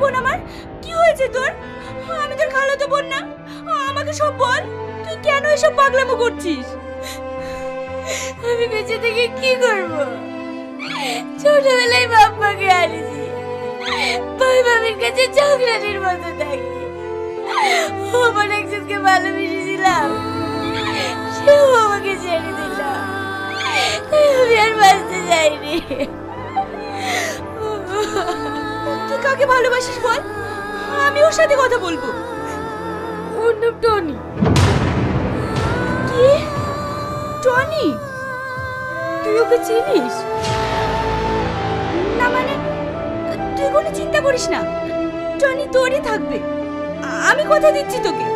বোন আমার? কি হয়েছে তোর? আমি তোর খালাতো বোন না। আমাকে সব বল, তুই কেন এসব পাগলামো করছিস? আমি বেঁচে থেকে কি করব? ছোটবেলায় বাপ মাকে হারিয়েছি ভাই বাবির কাছে চকরানির মতো থাকি। আমার একজনকে ভালোবেসেছিলাম। সেও আমাকে ছেড়ে দিল। আমি আর বাঁচতে যাইনি। কাকে ভালোবাসিস বল? আমি ওর সাথে কথা বলব। ওর নাম টনি। কি? টনি? তুই ওকে চিনিস? না মানে তুই কোনো চিন্তা করিস না। টনি তোরই থাকবে। আমি কথা দিচ্ছি তোকে।